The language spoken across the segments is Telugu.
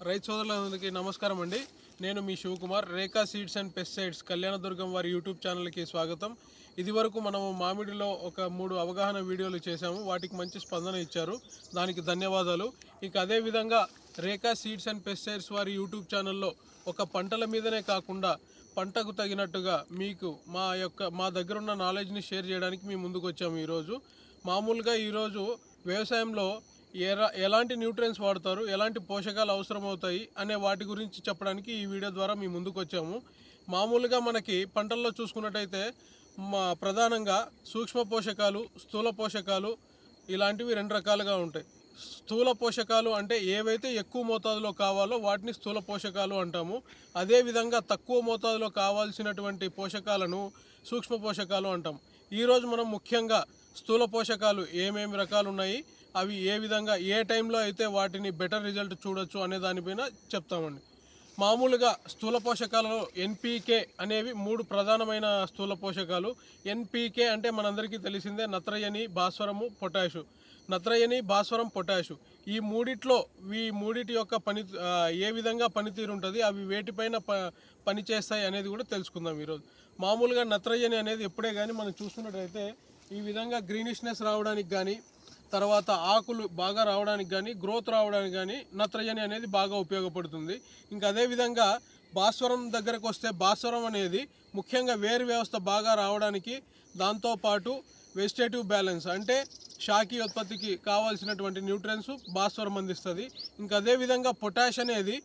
రైతు సోదరులందరికీ నమస్కారం అండి. నేను మీ Shivakumar. Rekha seeds and pesticides Kalyanadurgam వారి యూట్యూబ్ ఛానల్కి స్వాగతం. ఇదివరకు మనము మామిడిలో ఒక మూడు అవగాహన వీడియోలు చేశాము. వాటికి మంచి స్పందన ఇచ్చారు. దానికి ధన్యవాదాలు. ఇక అదేవిధంగా రేఖా సీడ్స్ అండ్ పెస్టిసైడ్స్ వారి యూట్యూబ్ ఛానల్లో ఒక పంటల మీదనే కాకుండా పంటకు తగినట్టుగా మీకు మా యొక్క మా దగ్గర ఉన్న నాలెడ్జ్ని షేర్ చేయడానికి మేము ముందుకు వచ్చాము ఈరోజు. మామూలుగా ఈరోజు వ్యవసాయంలో ఎరా ఎలాంటి న్యూట్రియన్స్ వాడతారు ఎలాంటి పోషకాలు అవసరం అవుతాయి అనే వాటి గురించి చెప్పడానికి ఈ వీడియో ద్వారా మీ ముందుకు వచ్చాము మామూలుగా మనకి పంటల్లో చూసుకున్నట్టయితే మా ప్రధానంగా సూక్ష్మ పోషకాలు స్థూల పోషకాలు ఇలాంటివి రెండు రకాలుగా ఉంటాయి. స్థూల పోషకాలు అంటే ఏవైతే ఎక్కువ మోతాదులో కావాలో వాటిని స్థూల పోషకాలు అంటాము. అదేవిధంగా తక్కువ మోతాదులో కావాల్సినటువంటి పోషకాలను సూక్ష్మ పోషకాలు అంటాం. ఈరోజు మనం ముఖ్యంగా స్థూల పోషకాలు ఏమేమి రకాలు ఉన్నాయి అవి ఏ విధంగా ఏ టైంలో అయితే వాటిని బెటర్ రిజల్ట్ చూడొచ్చు అనే దానిపైన చెప్తామండి. మామూలుగా స్థూల పోషకాలలో ఎన్పీకే అనేవి మూడు ప్రధానమైన స్థూల పోషకాలు. ఎన్పీకే అంటే మనందరికీ తెలిసిందే నత్రజని భాస్వరము పొటాషు. నత్రజని భాస్వరం పొటాషు. ఈ మూడిట్లో ఈ మూడిటి యొక్క పని ఏ విధంగా పనితీరు ఉంటుంది అవి వేటిపైన ప పనిచేస్తాయి అనేది కూడా తెలుసుకుందాం ఈరోజు. మామూలుగా నత్రజని అనేది ఎప్పుడే కానీ మనం చూస్తున్నట్టయితే ఈ విధంగా గ్రీనిష్నెస్ రావడానికి కానీ తర్వాత ఆకులు బాగా రావడానికి కానీ గ్రోత్ రావడానికి కానీ నత్రజని అనేది బాగా ఉపయోగపడుతుంది. ఇంకా అదేవిధంగా భాస్వరం దగ్గరకు వస్తే భాస్వరం అనేది ముఖ్యంగా వేరు వ్యవస్థ బాగా రావడానికి దాంతోపాటు వెజిటేటివ్ బ్యాలెన్స్ అంటే షాకీ ఉత్పత్తికి కావాల్సినటువంటి న్యూట్రియన్స్ భాస్వరం అందిస్తుంది. ఇంకా అదేవిధంగా పొటాష్ అనేది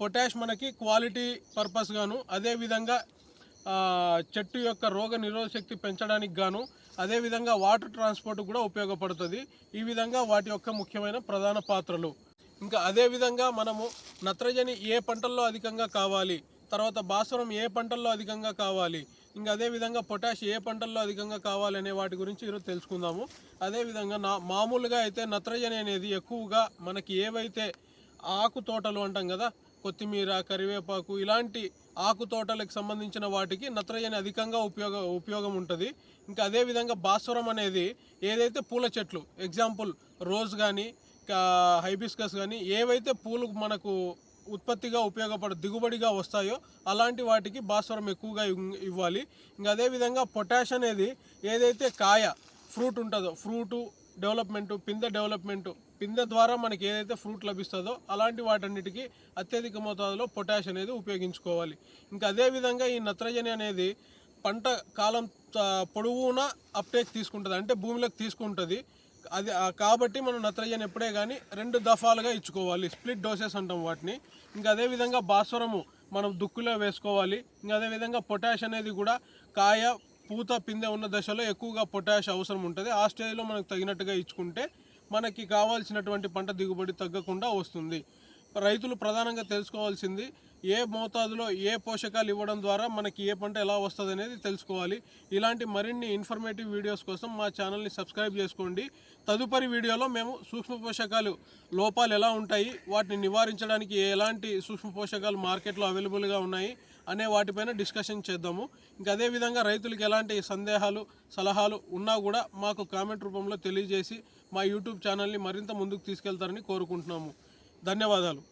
పొటాష్ మనకి క్వాలిటీ పర్పస్ గాను అదేవిధంగా చెట్టు యొక్క రోగ నిరోధక శక్తి పెంచడానికి గాను అదేవిధంగా వాటర్ ట్రాన్స్పోర్ట్ కూడా ఉపయోగపడుతుంది. ఈ విధంగా వాటి యొక్క ముఖ్యమైన ప్రధాన పాత్రలు. ఇంకా అదేవిధంగా మనము నత్రజని ఏ పంటల్లో అధికంగా కావాలి తర్వాత భాస్వరం ఏ పంటల్లో అధికంగా కావాలి ఇంకా అదేవిధంగా పొటాష్ ఏ పంటల్లో అధికంగా కావాలి అనే వాటి గురించి ఈరోజు తెలుసుకుందాము. అదేవిధంగా నా మామూలుగా అయితే నత్రజని అనేది ఎక్కువగా మనకి ఏవైతే ఆకు తోటలు అంటాం కదా కొత్తిమీర కరివేపాకు ఇలాంటి ఆకు తోటలకు సంబంధించిన వాటికి నత్రజని అధికంగా ఉపయోగ ఉపయోగం ఉంటుంది. ఇంకా అదేవిధంగా భాస్వరం అనేది ఏదైతే పూల చెట్లు ఎగ్జాంపుల్ రోజ్ కానీ హైబిస్కస్ కానీ ఏవైతే పూలు మనకు ఉత్పత్తిగా ఉపయోగపడ దిగుబడిగా వస్తాయో అలాంటి వాటికి భాస్వరం ఎక్కువగా ఇవ్వాలి. ఇంకా అదేవిధంగా పొటాష్ అనేది ఏదైతే కాయ ఫ్రూట్ ఉంటుందో ఫ్రూటు డెవలప్మెంటు పిందె డెవలప్మెంటు పింద ద్వారా మనకి ఏదైతే ఫ్రూట్ లభిస్తుందో అలాంటి వాటన్నిటికీ అత్యధిక మోతాదులో పొటాష్ అనేది ఉపయోగించుకోవాలి. ఇంకా అదేవిధంగా ఈ నత్రజని అనేది పంట కాలం పొడవునా అప్టేక్ తీసుకుంటుంది. అంటే భూమిలోకి తీసుకుంటుంది. అది కాబట్టి మనం నత్రజని ఎప్పుడే కానీ రెండు దఫాలుగా ఇచ్చుకోవాలి. స్ప్లిట్ డోసెస్ అంటాం వాటిని. ఇంకా అదేవిధంగా భాస్వరము మనం దుక్కులో వేసుకోవాలి. ఇంకా అదేవిధంగా పొటాష్ అనేది కూడా కాయ పూత పిందె ఉన్న దశలో ఎక్కువగా పొటాష్ అవసరం ఉంటుంది. ఆ స్టేజ్లో మనకు తగినట్టుగా ఇచ్చుకుంటే మనకి కావాల్సినటువంటి పంట దిగుబడి తగ్గకుండా వస్తుంది. రైతులు ప్రధానంగా తెలుసుకోవాల్సింది ఏ మోతాదులో ఏ పోషకాలు ఇవ్వడం ద్వారా మనకి ఏ పంట ఎలా వస్తుంది అనేది తెలుసుకోవాలి. ఇలాంటి మరిన్ని ఇన్ఫర్మేటివ్ వీడియోస్ కోసం మా ఛానల్ని సబ్స్క్రైబ్ చేసుకోండి. తదుపరి వీడియోలో మేము సూక్ష్మ పోషకాలు లోపాలు ఎలా ఉంటాయి వాటిని నివారించడానికి ఎలాంటి సూక్ష్మ పోషకాలు మార్కెట్లో అవైలబుల్గా ఉన్నాయి అనే వాటిపైన డిస్కషన్ చేద్దాము. ఇంకా అదేవిధంగా రైతులకు ఎలాంటి సందేహాలు సలహాలు ఉన్నా కూడా మాకు కామెంట్ రూపంలో తెలియజేసి మా యూట్యూబ్ ఛానల్ని మరింత ముందుకు తీసుకెళ్తారని కోరుకుంటున్నాము. ధన్యవాదాలు.